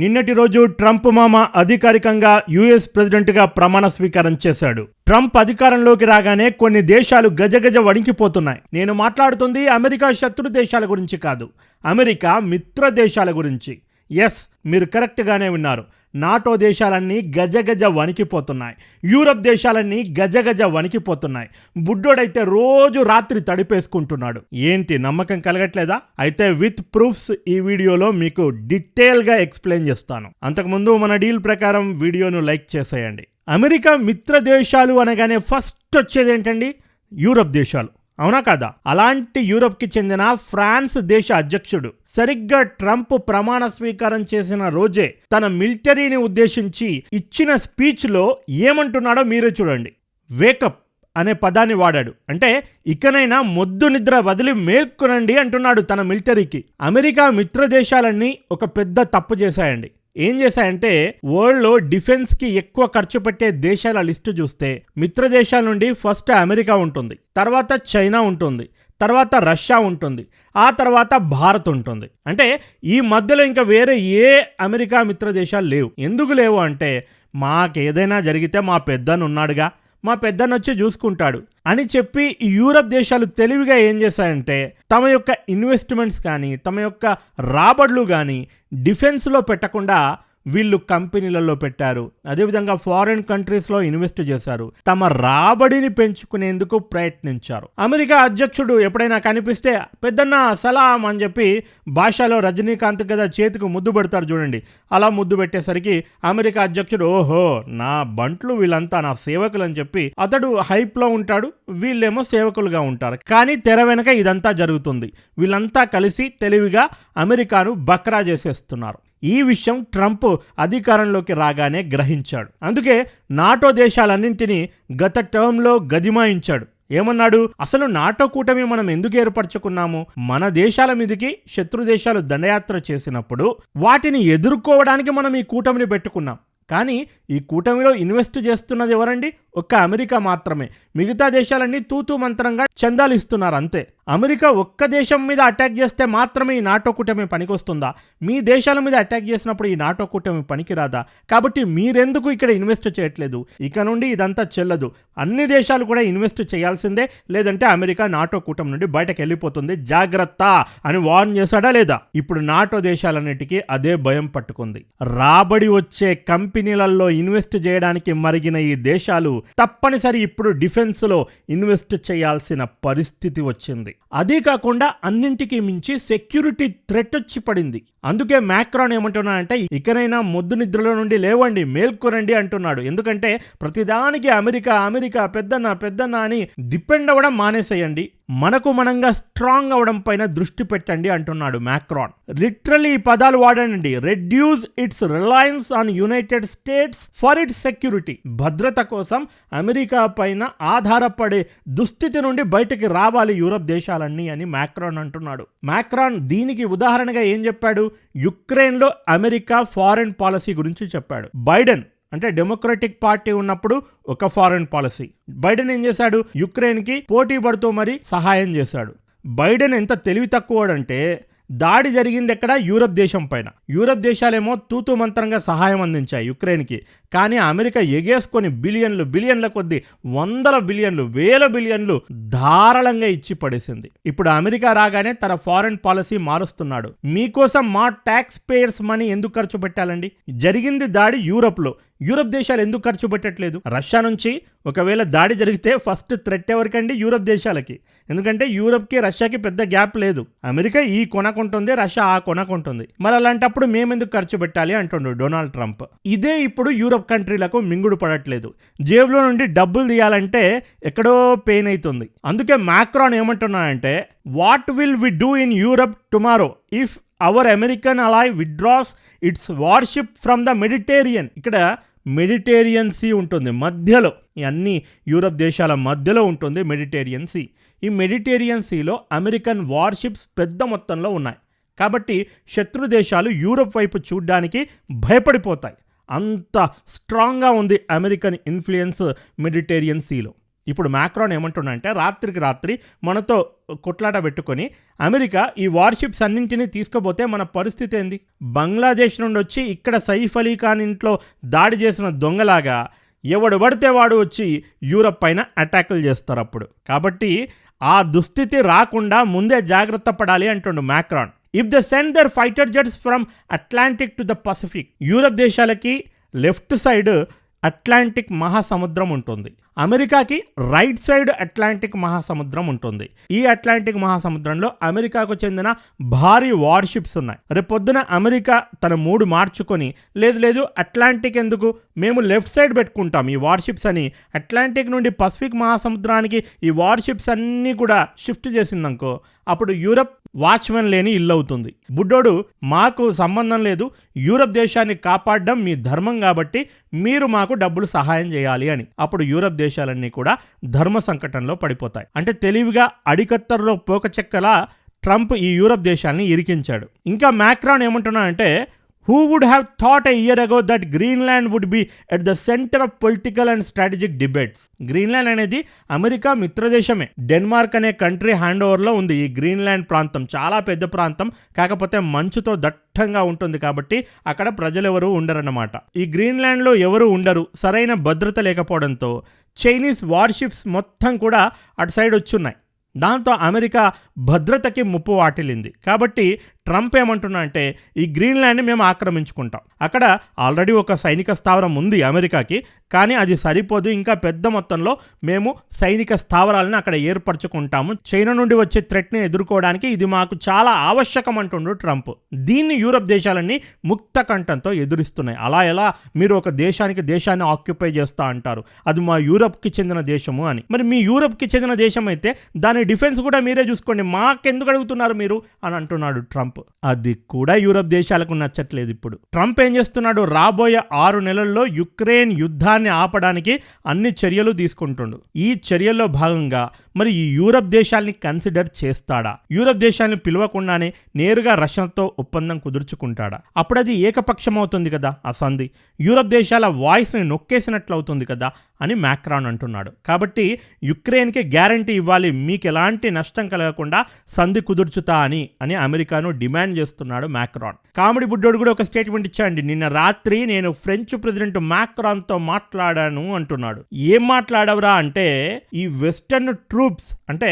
నిన్నటి రోజు ట్రంప్ మామ అధికారికంగా యుఎస్ ప్రెసిడెంట్గా ప్రమాణ స్వీకారం చేశాడు. ట్రంప్ అధికారంలోకి రాగానే కొన్ని దేశాలు గజగజ వణికిపోతున్నాయి. నేను మాట్లాడుతుంది అమెరికా శత్రు దేశాల గురించి కాదు. అమెరికా మిత్ర దేశాల గురించి. ఎస్ మీరు కరెక్ట్గానే విన్నారు. నాటో దేశాలన్నీ గజగజ వణికిపోతున్నాయి. యూరప్ దేశాలన్నీ గజగజ వణికిపోతున్నాయి. బుడ్డోడైతే రోజు రాత్రి తడిపేసుకుంటున్నాడు. ఏంటి నమ్మకం కలగట్లేదా? అయితే విత్ ప్రూఫ్స్ ఈ వీడియోలో మీకు డీటెయిల్గా ఎక్స్ప్లెయిన్ చేస్తాను. అంతకుముందు మన డీల్ ప్రకారం వీడియోను లైక్ చేసేయండి. అమెరికా మిత్ర దేశాలు అనగానే ఫస్ట్ వచ్చేది ఏంటండి యూరప్ దేశాలు. అవునా కాదా? అలాంటి యూరప్కి చెందిన ఫ్రాన్స్ దేశ అధ్యక్షుడు సరిగ్గా ట్రంప్ ప్రమాణ స్వీకారం చేసిన రోజే తన మిలిటరీని ఉద్దేశించి ఇచ్చిన స్పీచ్లో ఏమంటున్నాడో మీరే చూడండి. వేకప్ అనే పదాన్ని వాడాడు. అంటే ఇకనైనా మొద్దు నిద్ర వదిలి మేల్కొనండి అంటున్నాడు తన మిలిటరీకి. అమెరికా మిత్ర దేశాలన్నీ ఒక పెద్ద తప్పు చేశాయండి. ఏం చేశాయంటే వరల్డ్లో డిఫెన్స్కి ఎక్కువ ఖర్చు పెట్టే దేశాల లిస్టు చూస్తే మిత్ర దేశాల నుండి ఫస్ట్ అమెరికా ఉంటుంది తర్వాత చైనా ఉంటుంది తర్వాత రష్యా ఉంటుంది ఆ తర్వాత భారత్ ఉంటుంది. అంటే ఈ మధ్యలో ఇంకా వేరే ఏ అమెరికా మిత్ర దేశాలు లేవు. ఎందుకు లేవు అంటే మాకేదైనా జరిగితే మా పెద్దను ఉన్నాడుగా మా పెద్దనొచ్చి చూసుకుంటాడు. అని చెప్పి ఈ యూరప్ దేశాలు తెలివిగా ఏం చేశాయంటే తమ యొక్క ఇన్వెస్ట్మెంట్స్ కానీ తమ యొక్క రాబడులు కానీ డిఫెన్స్లో పెట్టకుండా వీళ్ళు కంపెనీలలో పెట్టారు. అదేవిధంగా ఫారిన్ కంట్రీస్లో ఇన్వెస్ట్ చేశారు. తమ రాబడిని పెంచుకునేందుకు ప్రయత్నించారు. అమెరికా అధ్యక్షుడు ఎప్పుడైనా కనిపిస్తే పెద్దన్న సలాం అని చెప్పి భాషలో రజనీకాంత్ కదా చేతికి ముద్దు పెడతారు చూడండి. అలా ముద్దు పెట్టేసరికి అమెరికా అధ్యక్షుడు ఓహో నా బంట్లు వీళ్ళంతా నా సేవకులు అని చెప్పి అతడు హైప్లో ఉంటాడు వీళ్ళేమో సేవకులుగా ఉంటారు. కానీ తెర వెనక ఇదంతా జరుగుతుంది. వీళ్ళంతా కలిసి తెలివిగా అమెరికాను బక్రా చేసేస్తున్నారు. ఈ విషయం ట్రంప్ అధికారంలోకి రాగానే గ్రహించాడు. అందుకే నాటో దేశాలన్నింటినీ గత టర్మ్లో గదిమాయించాడు. ఏమన్నాడు? అసలు నాటో కూటమి మనం ఎందుకు ఏర్పరచుకున్నాము? మన దేశాల మీదకి శత్రు దేశాలు దండయాత్ర చేసినప్పుడు వాటిని ఎదుర్కోవడానికి మనం ఈ కూటమిని పెట్టుకున్నాం. కానీ ఈ కూటమిలో ఇన్వెస్ట్ చేస్తున్నది ఎవరండి? ఒక్క అమెరికా మాత్రమే. మిగతా దేశాలన్నీ తూతూ మంత్రంగా చందాలు ఇస్తున్నారు అంతే. అమెరికా ఒక్క దేశం మీద అటాక్ చేస్తే మాత్రమే ఈ నాటో కూటమి పనికొస్తుందా? మీ దేశాల మీద అటాక్ చేసినప్పుడు ఈ నాటో కూటమి పనికిరాదా? కాబట్టి మీరెందుకు ఇక్కడ ఇన్వెస్ట్ చేయట్లేదు? ఇక నుండి ఇదంతా చెల్లదు. అన్ని దేశాలు కూడా ఇన్వెస్ట్ చేయాల్సిందే. లేదంటే అమెరికా నాటో కూటమి నుండి బయటకు వెళ్ళిపోతుంది. జాగ్రత్త! అని వార్న్ చేశాడా లేదా? ఇప్పుడు నాటో దేశాలన్నిటికీ అదే భయం పట్టుకుంది. రాబడి వచ్చే కంపెనీలలో ఇన్వెస్ట్ చేయడానికి మరిగిన ఈ దేశాలు తప్పనిసరి ఇప్పుడు డిఫెన్స్లో ఇన్వెస్ట్ చేయాల్సిన పరిస్థితి వచ్చింది. అదే కాకుండా అన్నింటికి మించి సెక్యూరిటీ థ్రెట్ వచ్చి పడింది. అందుకే మ్యాక్రాన్ ఏమంటున్నాడంటే ఇకనైనా మొద్దు నిద్రలో నుండి లేవండి మేల్కొనండి అంటున్నాడు. ఎందుకంటే ప్రతిదానికి అమెరికా అమెరికా పెద్దన్న పెద్దన్న అని డిపెండ్ అవ్వడం మానేసేయండి. మనకు మనంగా స్ట్రాంగ్ అవడం పైన దృష్టి పెట్టండి అంటున్నాడు మ్యాక్రాన్ లిటరలీ ఈ పదాలు వాడండి reduce its reliance on United States for its security భద్రత కోసం అమెరికా పైన ఆధారపడే దుస్థితి నుండి బయటకి రావాలి యూరప్ దేశాలన్నీ అని మ్యాక్రాన్ అంటున్నాడు. మ్యాక్రాన్ దీనికి ఉదాహరణగా ఏం చెప్పాడు? యుక్రెయిన్లో అమెరికా ఫారెన్ పాలసీ గురించి చెప్పాడు. బైడెన్ అంటే డెమోక్రటిక్ పార్టీ ఉన్నప్పుడు ఒక ఫారెన్ పాలసీ బైడెన్ ఏం చేశాడు? యుక్రెయిన్కి పోటీ పడుతూ మరి సహాయం చేశాడు. బైడెన్ ఎంత తెలివి తక్కువడంటే దాడి జరిగింది ఎక్కడ? యూరప్ దేశం పైన. యూరప్ దేశాలేమో తూతు మంత్రంగా సహాయం అందించాయి యుక్రెయిన్కి కానీ అమెరికా ఎగేసుకొని బిలియన్లు బిలియన్ల కొద్ది వందల బిలియన్లు వేల బిలియన్లు ధారాళంగా ఇచ్చి పడేసింది. ఇప్పుడు అమెరికా రాగానే తన ఫారెన్ పాలసీ మారుస్తున్నాడు. మీకోసం మా ట్యాక్స్ పేయర్స్ మనీ ఎందుకు ఖర్చు పెట్టాలండి? జరిగింది దాడి యూరప్లో యూరప్ దేశాలు ఎందుకు ఖర్చు పెట్టట్లేదు? రష్యా నుంచి ఒకవేళ దాడి జరిగితే ఫస్ట్ థ్రెట్ ఎవరికండి? యూరప్ దేశాలకి. ఎందుకంటే యూరప్కి రష్యాకి పెద్ద గ్యాప్ లేదు. అమెరికా ఈ కొనకుంటుంది రష్యా ఆ కొనకుంటుంది. మరి అలాంటప్పుడు మేమెందుకు ఖర్చు పెట్టాలి? అంటుండు డొనాల్డ్ ట్రంప్. ఇదే ఇప్పుడు యూరప్ కంట్రీలకు మింగుడు పడట్లేదు. జేబులో నుండి డబ్బులు తీయాలంటే ఎక్కడో పెయిన్ అవుతుంది అందుకే మ్యాక్రాన్ ఏమంటున్నాడంటే what will we do in Europe tomorrow if our American ally withdraws its warship from the Mediterranean ఇక్కడ మెడిటేరియన్ సీ ఉంటుంది. మధ్యలో ఈ అన్ని యూరప్ దేశాల మధ్యలో ఉంటుంది మెడిటేరియన్ సీ. ఈ మెడిటేరియన్ సీలో అమెరికన్ వార్షిప్స్ పెద్ద మొత్తంలో ఉన్నాయి. కాబట్టి శత్రు దేశాలు యూరప్ వైపు చూడ్డానికి భయపడిపోతాయి. అంత స్ట్రాంగ్గా ఉంది అమెరికన్ ఇన్ఫ్లుయెన్స్ మెడిటేరియన్ సీలో ఇప్పుడు మ్యాక్రాన్ ఏమంటుండంటే రాత్రికి రాత్రి మనతో కొట్లాట పెట్టుకొని అమెరికా ఈ వార్షిప్స్ అన్నింటినీ తీసుకుపోతే మన పరిస్థితి ఏంది? బంగ్లాదేశ్ నుండి వచ్చి ఇక్కడ సైఫ్ అలీ ఖాన్ ఇంట్లో దాడి చేసిన దొంగలాగా ఎవడు పడితే వాడు వచ్చి యూరప్ పైన అటాకులు చేస్తారు అప్పుడు. కాబట్టి ఆ దుస్థితి రాకుండా ముందే జాగ్రత్త పడాలి అంటుండు Macron. If they send their fighter jets from Atlantic to the Pacific Europe దేశాలకి లెఫ్ట్ సైడ్ అట్లాంటిక్ మహాసముద్రం ఉంటుంది. అమెరికాకి రైట్ సైడ్ అట్లాంటిక్ మహాసముద్రం ఉంటుంది. ఈ అట్లాంటిక్ మహాసముద్రంలో అమెరికాకు చెందిన భారీ వార్షిప్స్ ఉన్నాయి. రేపొద్దున అమెరికా తన మూడు మార్చుకొని లేదు లేదు అట్లాంటిక్ ఎందుకు? మేము లెఫ్ట్ సైడ్ పెట్టుకుంటాం ఈ వార్షిప్స్ అని. అట్లాంటిక్ నుండి పసిఫిక్ మహాసముద్రానికి ఈ వార్షిప్స్ అన్నీ కూడా షిఫ్ట్ చేసిందనుకో అప్పుడు యూరప్ వాచ్మెన్ లేని ఇల్లు అవుతుంది బుడ్డోడు మాకు సంబంధం లేదు యూరప్ దేశాన్ని కాపాడడం మీ ధర్మం కాబట్టి మీరు మాకు డబ్బులు సహాయం చేయాలి అని. అప్పుడు యూరప్ దేశాలన్నీ కూడా ధర్మ సంకటంలో పడిపోతాయి. అంటే తెలివిగా అడికత్తర్లో పోకచెక్కలా ట్రంప్ ఈ యూరప్ దేశాన్ని ఇరికించాడు. ఇంకా మ్యాక్రాన్ ఏమంటున్నాడంటే who would have thought a year ago that Greenland would be at the centre of political and strategic debates Greenland అనేది అమెరికా మిత్రదేశమే. డెన్మార్క్ అనే కంట్రీ హ్యాండ్ ఓవర్లో ఉంది. ఈ గ్రీన్లాండ్ ప్రాంతం చాలా పెద్ద ప్రాంతం. కాకపోతే మంచుతో దట్టంగా ఉంటుంది కాబట్టి అక్కడ ప్రజలెవరూ ఉండరన్నమాట. ఈ గ్రీన్లాండ్లో ఎవరు ఉండరు. సరైన భద్రత లేకపోవడంతో చైనీస్ వార్షిప్స్ మొత్తం కూడా అటు సైడ్ వచ్చున్నాయి. దాంతో అమెరికా భద్రతకి ముప్పు వాటిల్లింది. కాబట్టి ట్రంప్ ఏమంటున్నా అంటే ఈ గ్రీన్లాండ్ని మేము ఆక్రమించుకుంటాం. అక్కడ ఆల్రెడీ ఒక సైనిక స్థావరం ఉంది అమెరికాకి కానీ అది సరిపోదు. ఇంకా పెద్ద మొత్తంలో మేము సైనిక స్థావరాలను అక్కడ ఏర్పరచుకుంటాము. చైనా నుండి వచ్చే థ్రెట్ని ఎదుర్కోవడానికి ఇది మాకు చాలా ఆవశ్యకం అంటుండు ట్రంప్. దీన్ని యూరప్ దేశాలన్నీ ముక్త కంఠంతో ఎదురిస్తున్నాయి. అలా ఎలా మీరు ఒక దేశానికి దేశాన్ని ఆక్యుపై చేస్తా అంటారు? అది మా యూరప్కి చెందిన దేశము అని. మరి మీ యూరప్కి చెందిన దేశం అయితే దాని డిఫెన్స్ కూడా మీరే చూసుకోండి. మాకెందుకు అడుగుతున్నారు మీరు? అని అంటున్నాడు ట్రంప్. అది కూడా యూరప్ దేశాలకు నచ్చట్లేదు ఇప్పుడు. ట్రంప్ ఏం చేస్తున్నాడు? రాబోయే ఆరు నెలల్లో యుక్రెయిన్ యుద్ధాన్ని ఆపడానికి అన్ని చర్యలు తీసుకుంటుండు. ఈ చర్యల్లో భాగంగా మరి ఈ యూరప్ దేశాల్ని కన్సిడర్ చేస్తాడా? యూరప్ దేశాల్ని పిలవకుండానే నేరుగా రష్యాతో ఒప్పందం కుదుర్చుకుంటాడా? అప్పుడు అది ఏకపక్షం అవుతుంది కదా ఆ సంధి. యూరప్ దేశాల వాయిస్ని నొక్కేసినట్లు అవుతుంది కదా అని మ్యాక్రాన్ అంటున్నాడు. కాబట్టి యుక్రెయిన్కి గ్యారంటీ ఇవ్వాలి మీకు ఎలాంటి నష్టం కలగకుండా సంధి కుదుర్చుతా అని అని అమెరికాను డిమాండ్ చేస్తున్నాడు మ్యాక్రాన్ కామెడీ బుడ్డోడు కూడా ఒక స్టేట్మెంట్ ఇచ్చాండి నిన్న రాత్రి నేను ఫ్రెంచ్ ప్రెసిడెంట్ మ్యాక్రాన్తో మాట్లాడాను అంటున్నాడు. ఏం మాట్లాడవరా అంటే ఈ వెస్టర్న్ ట్రూప్స్ అంటే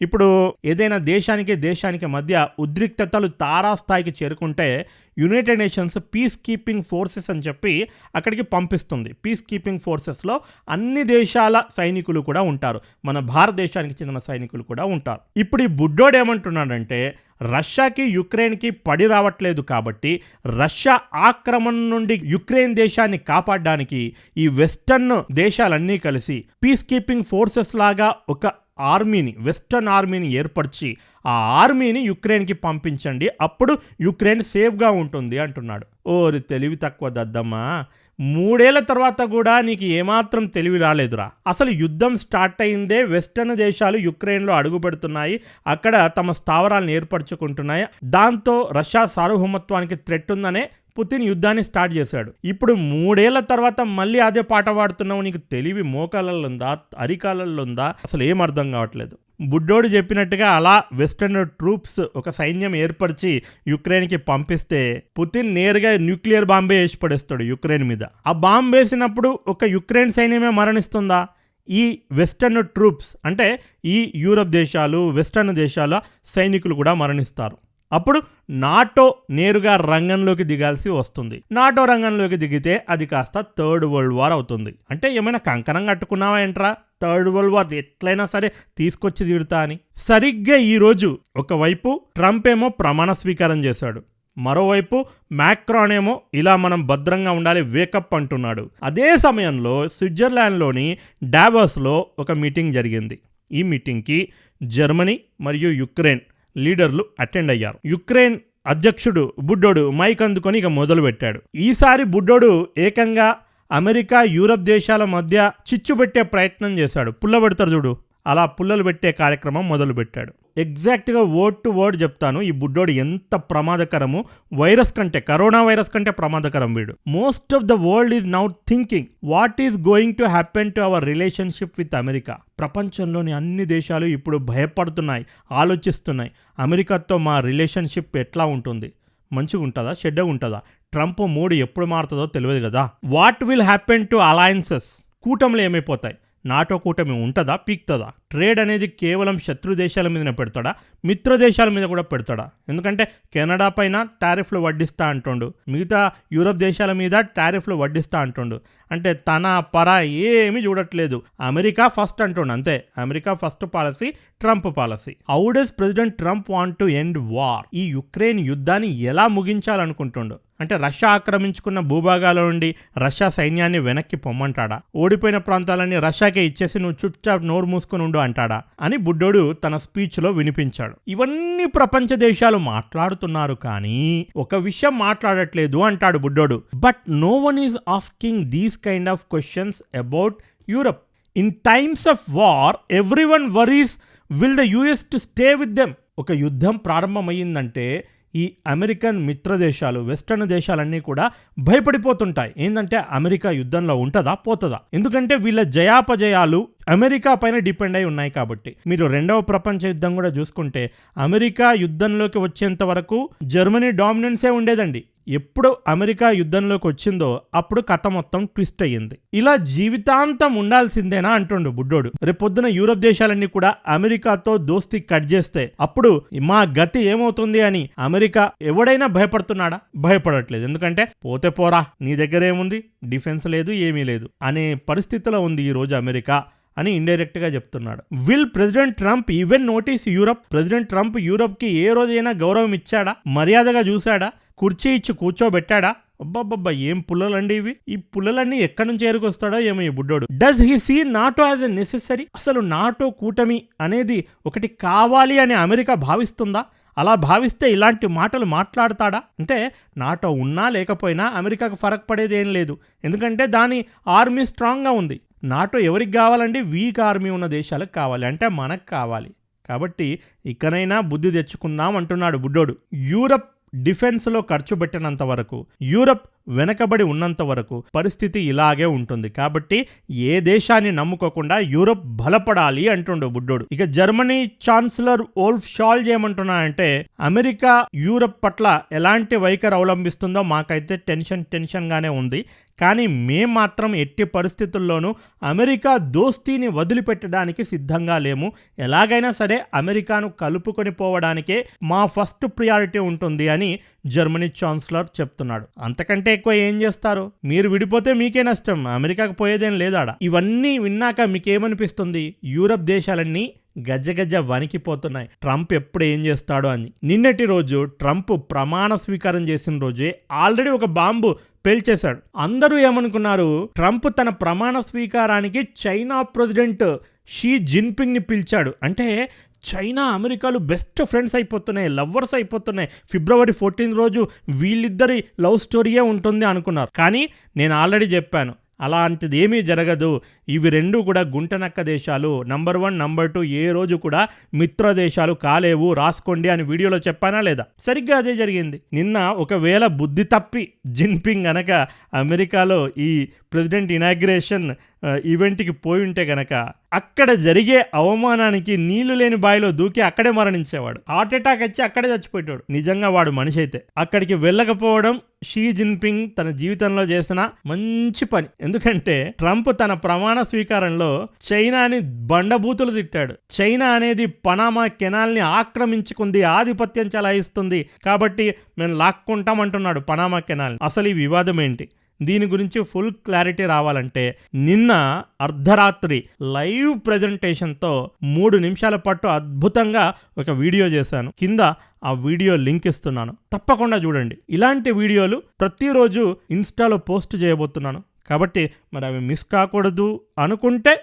ఇప్పుడు ఏదైనా దేశానికి దేశానికి మధ్య ఉద్రిక్తతలు తారాస్థాయికి చేరుకుంటే United Nations peace keeping forces అని చెప్పి అక్కడికి పంపిస్తుంది. పీస్ కీపింగ్ ఫోర్సెస్లో అన్ని దేశాల సైనికులు కూడా ఉంటారు. మన భారతదేశానికి చెందిన సైనికులు కూడా ఉంటారు. ఇప్పుడు ఈ బుడ్డోడు ఏమంటున్నాడంటే రష్యాకి యుక్రెయిన్కి పడి రావట్లేదు కాబట్టి రష్యా ఆక్రమణ నుండి యుక్రెయిన్ దేశాన్ని కాపాడడానికి ఈ వెస్టర్న్ దేశాలన్నీ కలిసి పీస్ కీపింగ్ ఫోర్సెస్ లాగా ఒక ఆర్మీని వెస్టర్న్ ఆర్మీని ఏర్పరిచి ఆ ఆర్మీని యుక్రెయిన్కి పంపించండి అప్పుడు యుక్రెయిన్ సేఫ్గా ఉంటుంది అంటున్నాడు. ఓరి తెలివి తక్కువ దద్దమ్మా. మూడేళ్ళ తర్వాత కూడా నీకు ఏమాత్రం తెలివి రాలేదురా. అసలు యుద్ధం స్టార్ట్ అయిందే వెస్టర్న్ దేశాలు యుక్రెయిన్లో అడుగుపెడుతున్నాయి అక్కడ తమ స్థావరాలను ఏర్పరచుకుంటున్నాయి. దాంతో రష్యా సార్వభౌమత్వానికి థ్రెట్ ఉందనే పుతిన్ యుద్ధాన్ని స్టార్ట్ చేశాడు. ఇప్పుడు మూడేళ్ళ తర్వాత మళ్ళీ అదే పాట పాడుతున్నావు నీకు తెలివి మోకాలలో ఉందా అరికాలలో ఉందా అసలు ఏం అర్థం కావట్లేదు. బుడ్డోడు చెప్పినట్టుగా అలా వెస్టర్న్ ట్రూప్స్ ఒక సైన్యం ఏర్పరిచి యుక్రెయిన్కి పంపిస్తే పుతిన్ నేరుగా న్యూక్లియర్ బాంబే వేసి పడేస్తాడు యుక్రెయిన్ మీద. ఆ బాంబు వేసినప్పుడు ఒక యుక్రెయిన్ సైన్యమే మరణిస్తుందా? ఈ వెస్టర్న్ ట్రూప్స్ అంటే ఈ యూరప్ దేశాలు వెస్టర్న్ దేశాల సైనికులు కూడా మరణిస్తారు. అప్పుడు నాటో నేరుగా రంగంలోకి దిగాల్సి వస్తుంది. నాటో రంగంలోకి దిగితే అది కాస్త థర్డ్ వరల్డ్ వార్ అవుతుంది. అంటే ఏమైనా కంకణం కట్టుకున్నావా ఏంట్రా? థర్డ్ వరల్డ్ వార్ ఎట్లయినా సరే తీసుకొచ్చి తిడతా అని. సరిగ్గా ఈరోజు ఒకవైపు ట్రంప్ ఏమో ప్రమాణ స్వీకారం చేశాడు. మరోవైపు మ్యాక్రాన్ ఏమో ఇలా మనం భద్రంగా ఉండాలి వేకప్ అంటున్నాడు. అదే సమయంలో స్విట్జర్లాండ్లోని డాబర్స్లో ఒక మీటింగ్ జరిగింది. ఈ మీటింగ్కి జర్మనీ మరియు యుక్రెయిన్ లీడర్లు అటెండ్ అయ్యారు. యుక్రెయిన్ అధ్యక్షుడు బుడ్డోడు మైక్ అందుకొని ఇక మొదలుపెట్టాడు. ఈసారి బుడ్డోడు ఏకంగా అమెరికా యూరప్ దేశాల మధ్య చిచ్చు పెట్టే ప్రయత్నం చేశాడు. పుల్ల పెడతారు చూడు. అలా పుల్లలు పెట్టే కార్యక్రమం మొదలుపెట్టాడు. ఎగ్జాక్ట్గా వర్డ్ టు వర్డ్ చెప్తాను. ఈ బుడ్డోడు ఎంత ప్రమాదకరము. వైరస్ కంటే కరోనా వైరస్ కంటే ప్రమాదకరం వీడు. Most of the world is now thinking what is going to happen to our relationship with America. ప్రపంచంలోని అన్ని దేశాలు ఇప్పుడు భయపడుతున్నాయి ఆలోచిస్తున్నాయి. అమెరికాతో మా రిలేషన్షిప్ ఎట్లా ఉంటుంది? మంచిగా ఉంటుందా? చెడ్డగా ఉంటుందా? ట్రంప్ మూడు ఎప్పుడు మారుతుందో తెలియదు కదా? What will happen to alliances? కూటములు ఏమైపోతాయి? నాటో కూటమి ఉంటుందా పీక్తుందా? ట్రేడ్ అనేది కేవలం శత్రు దేశాల మీదనే పెడతాడా? మిత్ర దేశాల మీద కూడా పెడతాడా? ఎందుకంటే కెనడా పైన టారిఫ్లు వడ్డిస్తా అంటుండు. మిగతా యూరప్ దేశాల మీద టారిఫ్లు వడ్డిస్తా అంటుండు. అంటే తన పర ఏమీ చూడట్లేదు. అమెరికా ఫస్ట్ అంటుండు అంతే. America first policy Trump policy. How does president Trump want to end war? ఈ యుక్రెయిన్ యుద్ధాన్ని ఎలా ముగించాలనుకుంటుండు? అంటే రష్యా ఆక్రమించుకున్న భూభాగాల నుండి రష్యా సైన్యాన్ని వెనక్కి పొమ్మంటాడా? ఓడిపోయిన ప్రాంతాలన్నీ రష్యాకే ఇచ్చేసి నువ్వు చుట్టాప్ నోరు మూసుకుని ఉండు అంటాడా? అని బుడ్డోడు తన స్పీచ్లో వినిపించాడు. ఇవన్నీ ప్రపంచ దేశాలు మాట్లాడుతున్నారు కానీ ఒక విషయం మాట్లాడట్లేదు అంటాడు బుడ్డోడు. But no one is asking these kind of questions about Europe in times of war every one worries will the US to stay with them ఒక యుద్ధం ప్రారంభమయ్యిందంటే ఈ అమెరికన్ మిత్ర దేశాలు వెస్టర్న్ దేశాలన్నీ కూడా భయపడిపోతుంటాయి. ఏంటంటే అమెరికా యుద్ధంలో ఉంటుందా? పోతుందా? ఎందుకంటే వీళ్ళ జయాపజయాలు అమెరికా పైన డిపెండ్ అయి ఉన్నాయి కాబట్టి. మీరు రెండవ ప్రపంచ యుద్ధం కూడా చూసుకుంటే అమెరికా యుద్ధంలోకి వచ్చేంత వరకు జర్మనీ డామినెన్సే ఉండేదండి. ఎప్పుడు అమెరికా యుద్ధంలోకి వచ్చిందో అప్పుడు కథ మొత్తం ట్విస్ట్ అయ్యింది. ఇలా జీవితాంతం ఉండాల్సిందేనా అంటుండు బుడ్డోడు. రేపొద్దున యూరప్ దేశాలన్నీ కూడా అమెరికాతో దోస్తీ కట్ చేస్తే అప్పుడు మా గతి ఏమవుతుంది అని అమెరికా ఎవడైనా భయపడుతున్నాడా? భయపడట్లేదు. ఎందుకంటే పోతే పోరా నీ దగ్గర ఏముంది? డిఫెన్స్ లేదు ఏమీ లేదు. అనే పరిస్థితిలో ఉంది ఈ రోజు అమెరికా. అని ఇండైరెక్ట్గా చెప్తున్నాడు. Will president Trump even notice Europe president Trump యూరప్కి ఏ రోజైనా గౌరవం ఇచ్చాడా? మర్యాదగా చూశాడా? కుర్చీ ఇచ్చి కూర్చోబెట్టాడా? అబ్బబ్బబ్బా ఏం పుల్లలండి ఇవి? ఈ పుల్లలన్నీ ఎక్కడి నుంచి ఏరుకొస్తాడో ఏమో ఈ బుడ్డోడు. Does he see NATO as a necessary అసలు నాటో కూటమి అనేది ఒకటి కావాలి అని అమెరికా భావిస్తుందా? అలా భావిస్తే ఇలాంటి మాటలు మాట్లాడతాడా? అంటే నాటో ఉన్నా లేకపోయినా అమెరికాకు ఫరక్ పడేది ఏం లేదు. ఎందుకంటే దాని ఆర్మీ స్ట్రాంగ్గా ఉంది. నాటో ఎవరికి కావాలండి? వీక్ ఆర్మీ ఉన్న దేశాలకు కావాలి. అంటే మనకు కావాలి. కాబట్టి ఇకనైనా బుద్ధి తెచ్చుకుందాం అంటున్నాడు బుడ్డోడు. యూరప్ డిఫెన్స్లో ఖర్చు పెట్టినంత వరకు యూరప్ వెనకబడి ఉన్నంత వరకు పరిస్థితి ఇలాగే ఉంటుంది. కాబట్టి ఏ దేశాన్ని నమ్ముకోకుండా యూరప్ బలపడాలి అంటుండు బుడ్డోడు. ఇక జర్మనీ ఛాన్సలర్ ఓల్ఫ్ షాల్ ఏమంటున్నాడంటే అమెరికా యూరప్ పట్ల ఎలాంటి వైఖరి అవలంబిస్తుందో మాకైతే టెన్షన్ టెన్షన్గానే ఉంది. కానీ మేం మాత్రం ఎట్టి పరిస్థితుల్లోనూ అమెరికా దోస్తీని వదిలిపెట్టడానికి సిద్ధంగా లేము. ఎలాగైనా సరే అమెరికాను కలుపుకొని పోవడానికే మా ఫస్ట్ ప్రియారిటీ ఉంటుంది అని జర్మనీ ఛాన్సలర్ చెప్తున్నాడు. అంతకంటే ఎక్కువ ఏం చేస్తారు? మీరు విడిపోతే మీకే నష్టం. అమెరికాకు పోయేదేం లేదాడ? ఇవన్నీ విన్నాక మీకేమనిపిస్తుంది? యూరప్ దేశాలన్నీ గజ్జగజ్జ వణికిపోతున్నాయి. ట్రంప్ ఎప్పుడు ఏం చేస్తాడో అని. నిన్నటి రోజు ట్రంప్ ప్రమాణ స్వీకారం చేసిన రోజే ఆల్రెడీ ఒక బాంబు పేల్చేశాడు. అందరూ ఏమనుకున్నారు? ట్రంప్ తన ప్రమాణ స్వీకారానికి చైనా ప్రెసిడెంట్ షీ జిన్పింగ్ని పిలిచాడు. అంటే చైనా అమెరికాలు బెస్ట్ ఫ్రెండ్స్ అయిపోతున్నాయి లవ్వర్స్ అయిపోతున్నాయి. ఫిబ్రవరి ఫోర్టీన్ రోజు వీళ్ళిద్దరి లవ్ స్టోరీయే ఉంటుంది అనుకున్నారు. కానీ నేను ఆల్రెడీ చెప్పాను అలాంటిది ఏమీ జరగదు. ఇవి రెండు కూడా గుంటనక్క దేశాలు. నంబర్ వన్ నంబర్ టూ ఏ రోజు కూడా మిత్ర దేశాలు కాలేవు. రాసుకోండి అని వీడియోలో చెప్పానా లేదా? సరిగ్గా అదే జరిగింది. నిన్న ఒకవేళ బుద్ధి తప్పి జిన్పింగ్ అనక అమెరికాలో ఈ ప్రెసిడెంట్ ఇనాగ్రేషన్ ఈవెంట్కి పోయి ఉంటే గనక అక్కడ జరిగే అవమానానికి నీళ్ళు లేని బావిలో దూకి అక్కడే మరణించేవాడు. హార్ట్ అటాక్ వచ్చి అక్కడే చచ్చిపోయేవాడు నిజంగా వాడు మనిషి అయితే. అక్కడికి వెళ్ళకపోవడం షీ జిన్పింగ్ తన జీవితంలో చేసిన మంచి పని. ఎందుకంటే ట్రంప్ తన ప్రమాణ స్వీకారంలో చైనాని బండబూతులు తిట్టాడు. చైనా అనేది పనామా కెనాల్ని ఆక్రమించుకుంది ఆధిపత్యం చలాయిస్తుంది. కాబట్టి మేము లాక్కుంటామంటున్నాడు పనామా కెనాల్ అసలు ఈ వివాదం ఏంటి? దీని గురించి ఫుల్ క్లారిటీ రావాలంటే నిన్న అర్ధరాత్రి లైవ్ ప్రజెంటేషన్తో మూడు నిమిషాల పాటు అద్భుతంగా ఒక వీడియో చేశాను. కింద ఆ వీడియో లింక్ ఇస్తున్నాను. తప్పకుండా చూడండి. ఇలాంటి వీడియోలు ప్రతిరోజు ఇన్స్టాలో పోస్ట్ చేయబోతున్నాను. కాబట్టి మరి అవి మిస్ కాకూడదు అనుకుంటే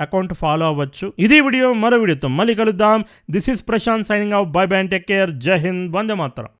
అకౌంట్ ఫాలో అవ్వచ్చు. ఇది వీడియో మరో వీడియోతో మళ్ళీ కలుద్దాం. This is Prashanth signing off. Bye bye take care. జై హింద్. వందే మాత్రం.